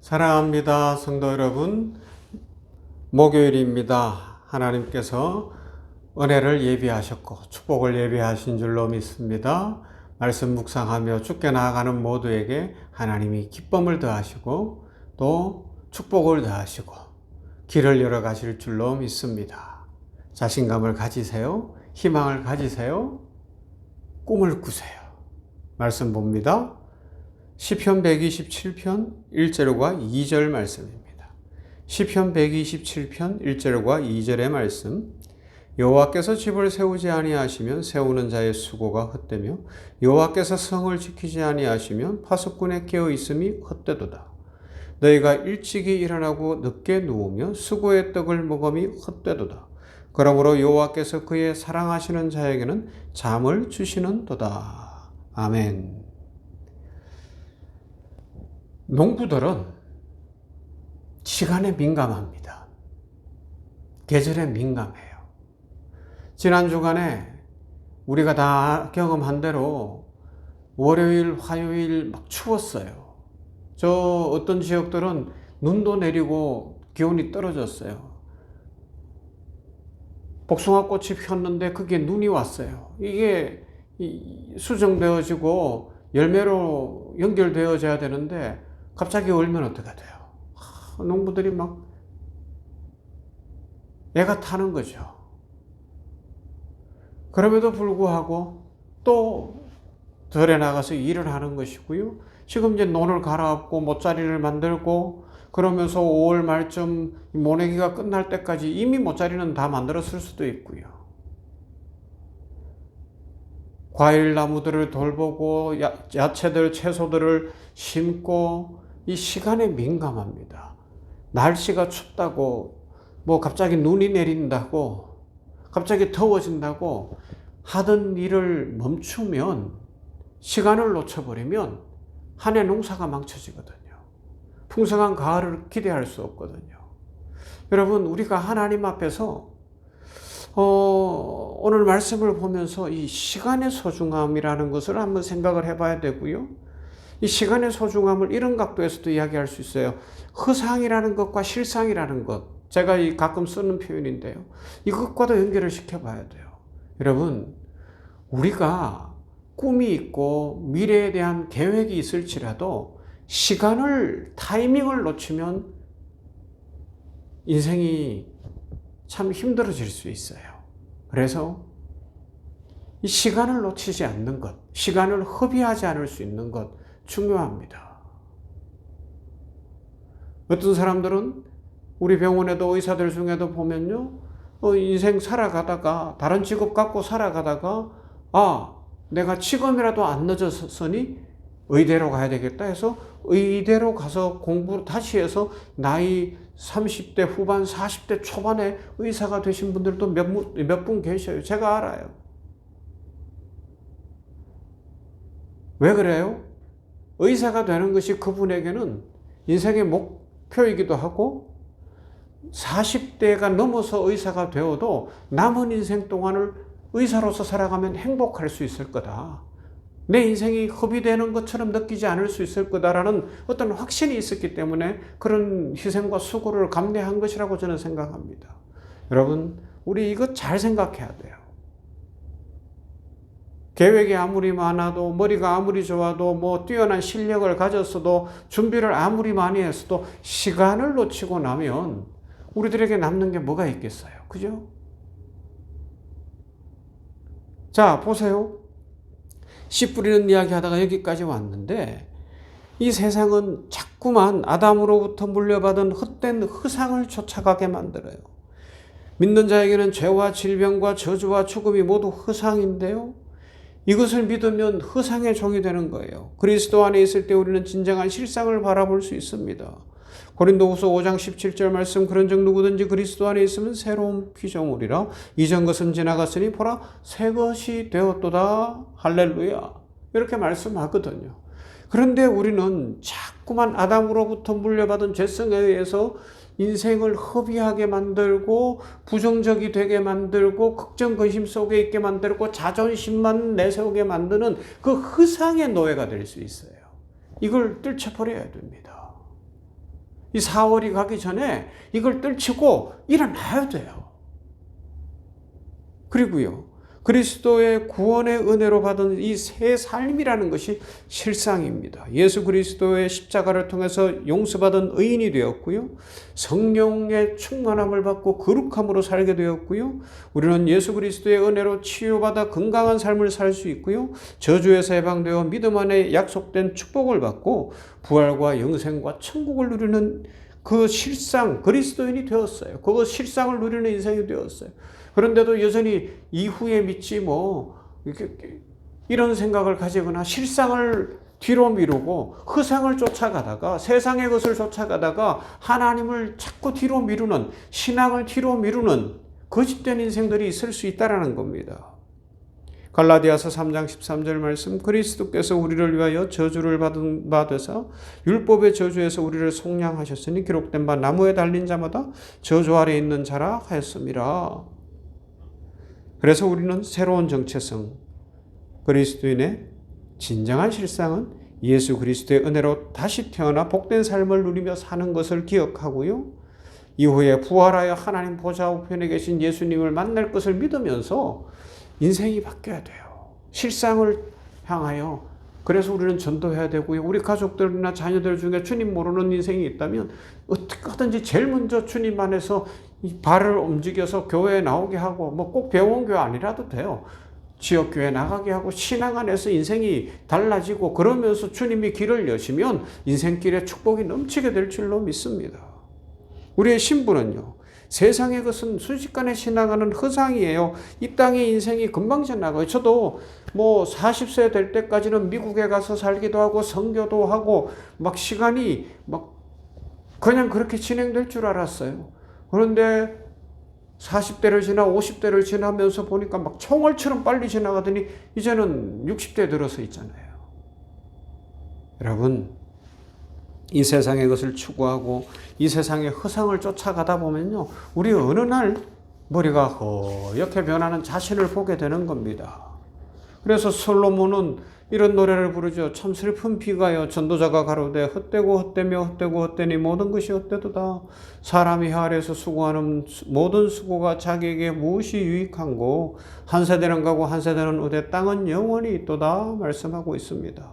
사랑합니다. 성도 여러분. 목요일입니다. 하나님께서 은혜를 예비하셨고 축복을 예비하신 줄로 믿습니다. 말씀 묵상하며 죽게 나아가는 모두에게 하나님이 기쁨을 더하시고 또 축복을 더하시고 길을 열어 가실 줄로 믿습니다. 자신감을 가지세요. 희망을 가지세요. 꿈을 꾸세요. 말씀 봅니다. 시편 127편 1절과 2절 말씀입니다. 시편 127편 1절과 2절의 말씀 여호와께서 집을 세우지 아니하시면 세우는 자의 수고가 헛되며 여호와께서 성을 지키지 아니하시면 파수꾼의 깨어 있음이 헛되도다. 너희가 일찍이 일어나고 늦게 누우며 수고의 떡을 먹음이 헛되도다. 그러므로 여호와께서 그의 사랑하시는 자에게는 잠을 주시는도다. 아멘. 농부들은 시간에 민감합니다. 계절에 민감해요. 지난 주간에 우리가 다 경험한 대로 월요일, 화요일 막 추웠어요. 저 어떤 지역들은 눈도 내리고 기온이 떨어졌어요. 복숭아 꽃이 폈는데 그게 눈이 왔어요. 이게 수정되어지고 열매로 연결되어져야 되는데 갑자기 얼면 어떻게 돼요? 하, 농부들이 막 애가 타는 거죠. 그럼에도 불구하고 또 덜에 나가서 일을 하는 것이고요. 지금 이제 논을 갈아엎고 모짜리를 만들고 그러면서 5월 말쯤 모내기가 끝날 때까지 이미 모짜리는 다 만들었을 수도 있고요. 과일 나무들을 돌보고 야, 야채들, 채소들을 심고 이 시간에 민감합니다. 날씨가 춥다고 뭐 갑자기 눈이 내린다고 갑자기 더워진다고 하던 일을 멈추면 시간을 놓쳐버리면 한 해 농사가 망쳐지거든요. 풍성한 가을을 기대할 수 없거든요. 여러분, 우리가 하나님 앞에서 어, 오늘 말씀을 보면서 이 시간의 소중함이라는 것을 한번 생각을 해봐야 되고요. 이 시간의 소중함을 이런 각도에서도 이야기할 수 있어요. 허상이라는 것과 실상이라는 것. 제가 이 가끔 쓰는 표현인데요. 이것과도 연결을 시켜봐야 돼요. 여러분, 우리가 꿈이 있고 미래에 대한 계획이 있을지라도 시간을, 타이밍을 놓치면 인생이 참 힘들어질 수 있어요. 그래서 이 시간을 놓치지 않는 것, 시간을 허비하지 않을 수 있는 것 중요합니다. 어떤 사람들은 우리 병원에도 의사들 중에도 보면요, 어, 인생 살아가다가 다른 직업 갖고 살아가다가 아 내가 지금이라도 안 늦었으니 의대로 가야 되겠다 해서 의대로 가서 공부 다시 해서 나이 30대 후반, 40대 초반에 의사가 되신 분들도 몇분 계셔요. 제가 알아요. 왜 그래요? 의사가 되는 것이 그분에게는 인생의 목표이기도 하고 40대가 넘어서 의사가 되어도 남은 인생 동안을 의사로서 살아가면 행복할 수 있을 거다. 내 인생이 허비되는 것처럼 느끼지 않을 수 있을 거다라는 어떤 확신이 있었기 때문에 그런 희생과 수고를 감내한 것이라고 저는 생각합니다. 여러분, 우리 이것 잘 생각해야 돼요. 계획이 아무리 많아도 머리가 아무리 좋아도 뭐 뛰어난 실력을 가졌어도 준비를 아무리 많이 했어도 시간을 놓치고 나면 우리들에게 남는 게 뭐가 있겠어요? 그죠? 자, 보세요. 씨 뿌리는 이야기 하다가 여기까지 왔는데 이 세상은 자꾸만 아담으로부터 물려받은 헛된 허상을 쫓아가게 만들어요. 믿는 자에게는 죄와 질병과 저주와 죽음이 모두 허상인데요. 이것을 믿으면 허상의 종이 되는 거예요. 그리스도 안에 있을 때 우리는 진정한 실상을 바라볼 수 있습니다. 고린도후서 5장 17절 말씀 그런즉 누구든지 그리스도 안에 있으면 새로운 피조물이라 이전 것은 지나갔으니 보라 새 것이 되었도다 할렐루야 이렇게 말씀하거든요. 그런데 우리는 자꾸만 아담으로부터 물려받은 죄성에 의해서 인생을 허비하게 만들고 부정적이 되게 만들고 걱정 근심 속에 있게 만들고 자존심만 내세우게 만드는 그 허상의 노예가 될 수 있어요. 이걸 뜰쳐버려야 됩니다. 이 4월이 가기 전에 이걸 떨치고 일어나야 돼요. 그리고요. 그리스도의 구원의 은혜로 받은 이 새 삶이라는 것이 실상입니다. 예수 그리스도의 십자가를 통해서 용서받은 의인이 되었고요. 성령의 충만함을 받고 거룩함으로 살게 되었고요. 우리는 예수 그리스도의 은혜로 치유받아 건강한 삶을 살 수 있고요. 저주에서 해방되어 믿음 안에 약속된 축복을 받고 부활과 영생과 천국을 누리는 그 실상 그리스도인이 되었어요. 그 실상을 누리는 인생이 되었어요. 그런데도 여전히 이후에 믿지 뭐 이렇게 이런 생각을 가지거나 실상을 뒤로 미루고 허상을 쫓아가다가 세상의 것을 쫓아가다가 하나님을 자꾸 뒤로 미루는 신앙을 뒤로 미루는 거짓된 인생들이 있을 수 있다라는 겁니다. 갈라디아서 3장 13절 말씀 그리스도께서 우리를 위하여 저주를 받은 받으사 율법의 저주에서 우리를 속량하셨으니 기록된 바 나무에 달린 자마다 저주 아래 있는 자라 하였습니다. 그래서 우리는 새로운 정체성, 그리스도인의 진정한 실상은 예수 그리스도의 은혜로 다시 태어나 복된 삶을 누리며 사는 것을 기억하고요. 이후에 부활하여 하나님 보좌 우편에 계신 예수님을 만날 것을 믿으면서 인생이 바뀌어야 돼요. 실상을 향하여 그래서 우리는 전도해야 되고요. 우리 가족들이나 자녀들 중에 주님 모르는 인생이 있다면 어떻게 하든지 제일 먼저 주님 안에서 발을 움직여서 교회에 나오게 하고 뭐 꼭 배운 교회 아니라도 돼요. 지역 교회 나가게 하고 신앙 안에서 인생이 달라지고 그러면서 주님이 길을 여시면 인생길에 축복이 넘치게 될 줄로 믿습니다. 우리의 신부는요. 세상의 것은 순식간에 지나가는 허상이에요. 이 땅의 인생이 금방 지나가요. 저도 뭐 40세 될 때까지는 미국에 가서 살기도 하고 성교도 하고 막 시간이 막 그냥 그렇게 진행될 줄 알았어요. 그런데 40대를 지나 50대를 지나면서 보니까 막 총알처럼 빨리 지나가더니 이제는 60대 들어서 있잖아요. 여러분, 이 세상의 것을 추구하고 이 세상의 허상을 쫓아가다 보면요. 우리 어느 날 머리가 허옇게 변하는 자신을 보게 되는 겁니다. 그래서 솔로몬은 이런 노래를 부르죠. 참 슬픈 비가요. 전도자가 가로되 헛되고 헛되며 헛되고 헛되니 모든 것이 헛되도다. 사람이 아래서 수고하는 모든 수고가 자기에게 무엇이 유익한고 한 세대는 가고 한 세대는 오되 땅은 영원히 있도다 말씀하고 있습니다.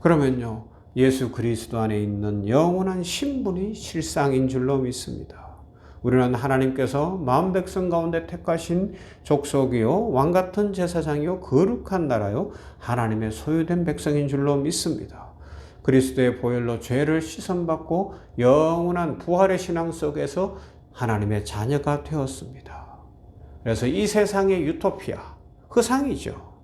그러면요. 예수 그리스도 안에 있는 영원한 신분이 실상인 줄로 믿습니다. 우리는 하나님께서 마음 백성 가운데 택하신 족속이요 왕 같은 제사장이요 거룩한 나라요 하나님의 소유된 백성인 줄로 믿습니다. 그리스도의 보혈로 죄를 씻음받고 영원한 부활의 신앙 속에서 하나님의 자녀가 되었습니다. 그래서 이 세상의 유토피아, 허상이죠.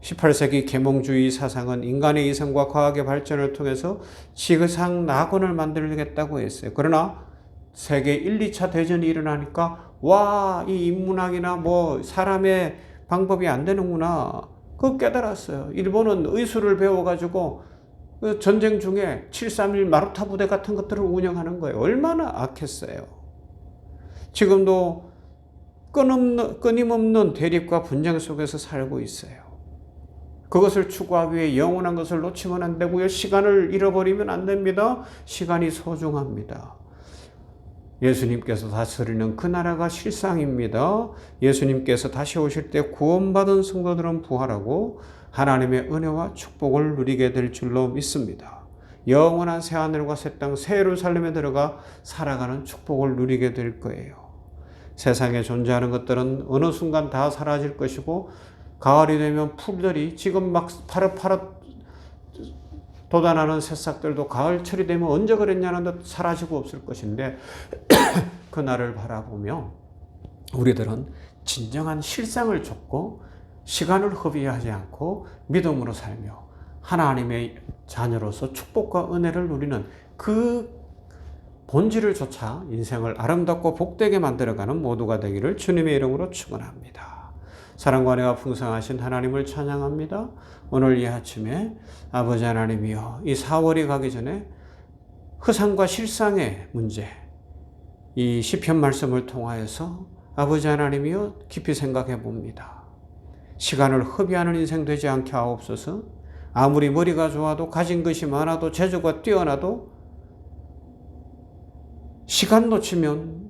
18세기 계몽주의 사상은 인간의 이성과 과학의 발전을 통해서 지구상 낙원을 만들겠다고 했어요. 그러나 세계 1, 2차 대전이 일어나니까 와, 이 인문학이나 뭐 사람의 방법이 안 되는구나. 그 깨달았어요. 일본은 의술을 배워가지고 그 전쟁 중에 731 마루타 부대 같은 것들을 운영하는 거예요. 얼마나 악했어요. 지금도 끊임없는, 끊임없는 대립과 분쟁 속에서 살고 있어요. 그것을 추구하기 위해 영원한 것을 놓치면 안 되고요. 시간을 잃어버리면 안 됩니다. 시간이 소중합니다. 예수님께서 다스리는 그 나라가 실상입니다. 예수님께서 다시 오실 때 구원받은 성도들은 부활하고 하나님의 은혜와 축복을 누리게 될 줄로 믿습니다. 영원한 새하늘과 새 땅, 새 예루살렘에 들어가 살아가는 축복을 누리게 될 거예요. 세상에 존재하는 것들은 어느 순간 다 사라질 것이고 가을이 되면 풀들이 지금 막 파릇파릇 돋아나는 새싹들도 가을철이 되면 언제 그랬냐는 듯 사라지고 없을 것인데 그날을 바라보며 우리들은 진정한 실상을 쫓고 시간을 허비하지 않고 믿음으로 살며 하나님의 자녀로서 축복과 은혜를 누리는 그 본질을 쫓아 인생을 아름답고 복되게 만들어가는 모두가 되기를 주님의 이름으로 축원합니다. 사랑과 은혜가 풍성하신 하나님을 찬양합니다. 오늘 이 아침에 아버지 하나님이여 이 4월이 가기 전에 허상과 실상의 문제 이 시편 말씀을 통하여서 아버지 하나님이여 깊이 생각해 봅니다. 시간을 허비하는 인생 되지 않게 하옵소서. 아무리 머리가 좋아도 가진 것이 많아도 재주가 뛰어나도 시간 놓치면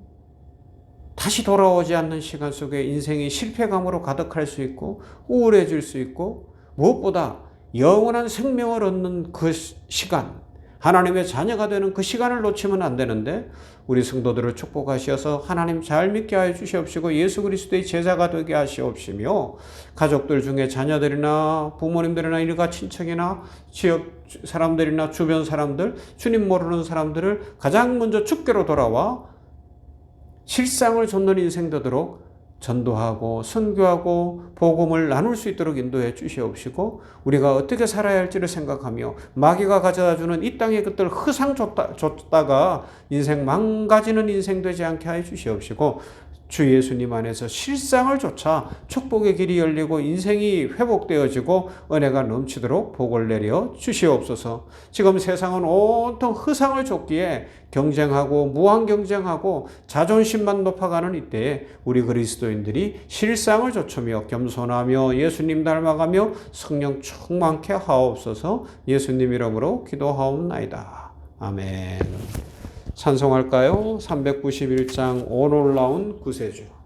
다시 돌아오지 않는 시간 속에 인생이 실패감으로 가득할 수 있고 우울해질 수 있고 무엇보다 영원한 생명을 얻는 그 시간, 하나님의 자녀가 되는 그 시간을 놓치면 안 되는데 우리 성도들을 축복하셔서 하나님 잘 믿게 하여 주시옵시고 예수 그리스도의 제자가 되게 하시옵시며 가족들 중에 자녀들이나 부모님들이나 일가 친척이나 지역 사람들이나 주변 사람들 주님 모르는 사람들을 가장 먼저 죽게로 돌아와 실상을 좇는 인생 되도록 전도하고 선교하고 복음을 나눌 수 있도록 인도해 주시옵시고 우리가 어떻게 살아야 할지를 생각하며 마귀가 가져다 주는 이 땅의 것들을 흐상 줬다, 줬다가 인생 망가지는 인생 되지 않게 하여 주시옵시고 주 예수님 안에서 실상을 쫓아 축복의 길이 열리고 인생이 회복되어지고 은혜가 넘치도록 복을 내려 주시옵소서. 지금 세상은 온통 허상을 쫓기에 경쟁하고 무한 경쟁하고 자존심만 높아가는 이때에 우리 그리스도인들이 실상을 좇으며 겸손하며 예수님 닮아가며 성령 충만케 하옵소서. 예수님 이름으로 기도하옵나이다. 아멘. 찬송할까요? 391장 오놀라운 구세주.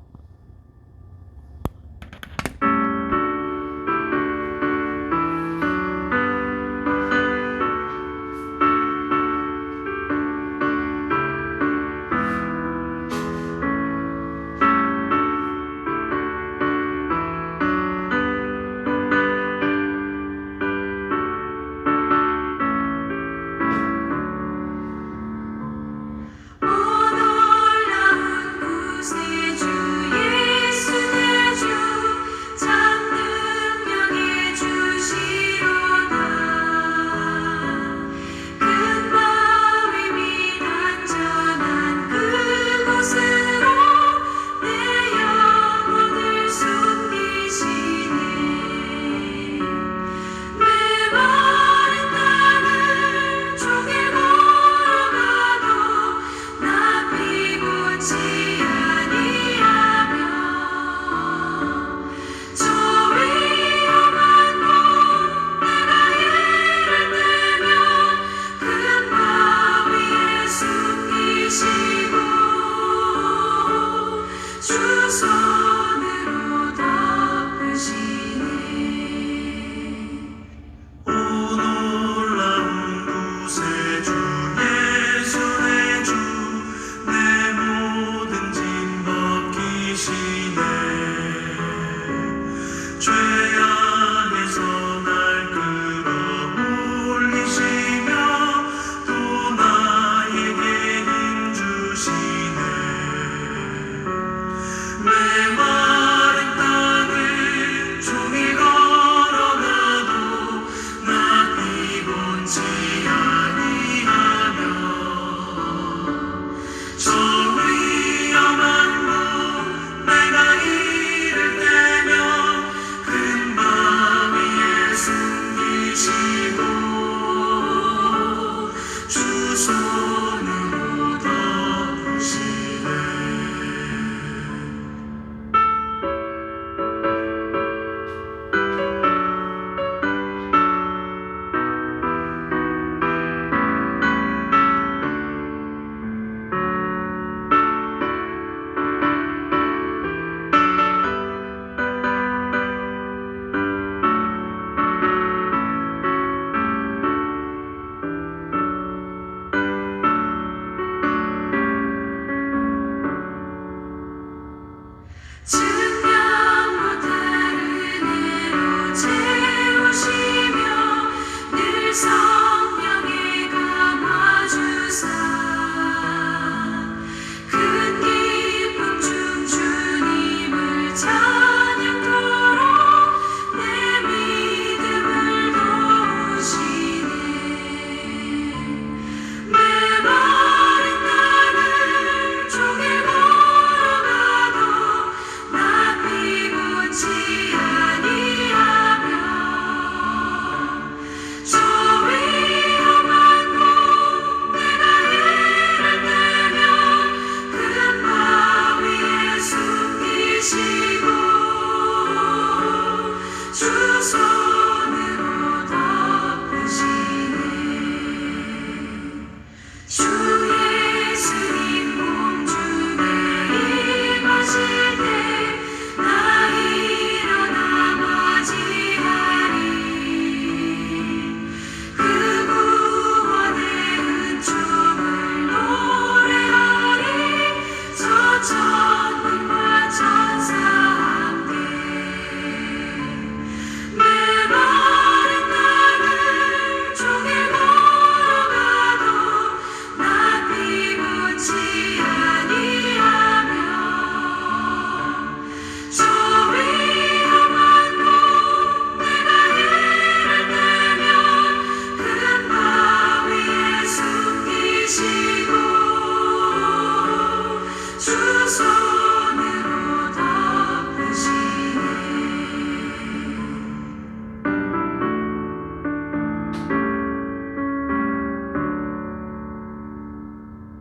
see.